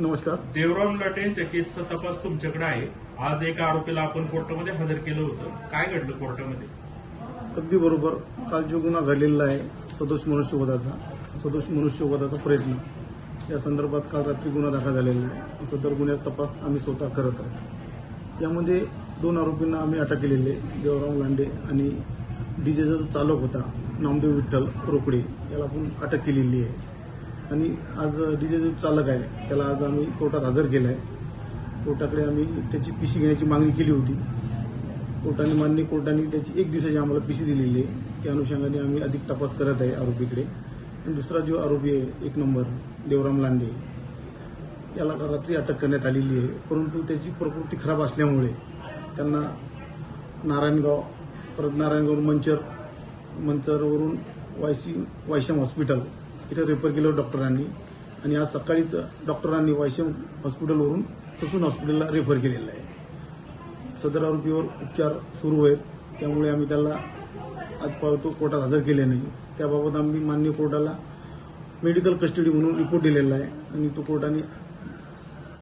नमस्कार. देवराम लाटे यांच्या केसचा तपास तुमच्याकडे आहे. आज एका आरोपीला आपण कोर्टामध्ये हजर केलं होतं. काय घडलं कोर्टामध्ये? अगदी बरोबर. काल जो गुन्हा घडलेला आहे सदोष मनुष्यवधाचा सदोष मनुष्यवधाचा प्रयत्न. या संदर्भात काल रात्री गुन्हा दाखल झालेला आहे. सदर गुन्ह्यात तपास आम्ही स्वतः करत आहोत. यामध्ये दोन आरोपींना आम्ही अटक केलेली आहे. देवराम लांडे आणि डीजेचा जो चालक होता नामदेव विठ्ठल रोकडे याला आपण अटक केलेली आहे. आणि आज डीजे जो चालक आहे त्याला आज आम्ही कोर्टात हजर केलं आहे कोर्टाकडे आम्ही त्याची पिशी घेण्याची मागणी केली होती. कोर्टाने मान्य कोर्टाने त्याची एक दिवसाची आम्हाला पीसी दिलेली आहे. त्या अनुषंगाने आम्ही अधिक तपास करत आहे आरोपीकडे. आणि दुसरा जो आरोपी आहे एक नंबर देवराम लांडे याला रात्री अटक करण्यात आलेली आहे. परंतु त्याची प्रकृती खराब असल्यामुळे त्यांना नारायणगाव परत नारायणगाव मंचर मंचरवरून वायसी वायशम हॉस्पिटल इथं रेफर केलं डॉक्टरांनी. आणि आज सकाळीच डॉक्टरांनी वायशम हॉस्पिटलवरून ससून हॉस्पिटलला रेफर केलेलं आहे. सदर आरोपीवर उपचार सुरू आहेत. त्यामुळे आम्ही त्याला आज आजपावतो कोर्टात हजर केले नाही. त्याबाबत आम्ही मान्य कोर्टाला मेडिकल कस्टडी म्हणून रिपोर्ट दिलेला आहे. आणि तो कोर्टाने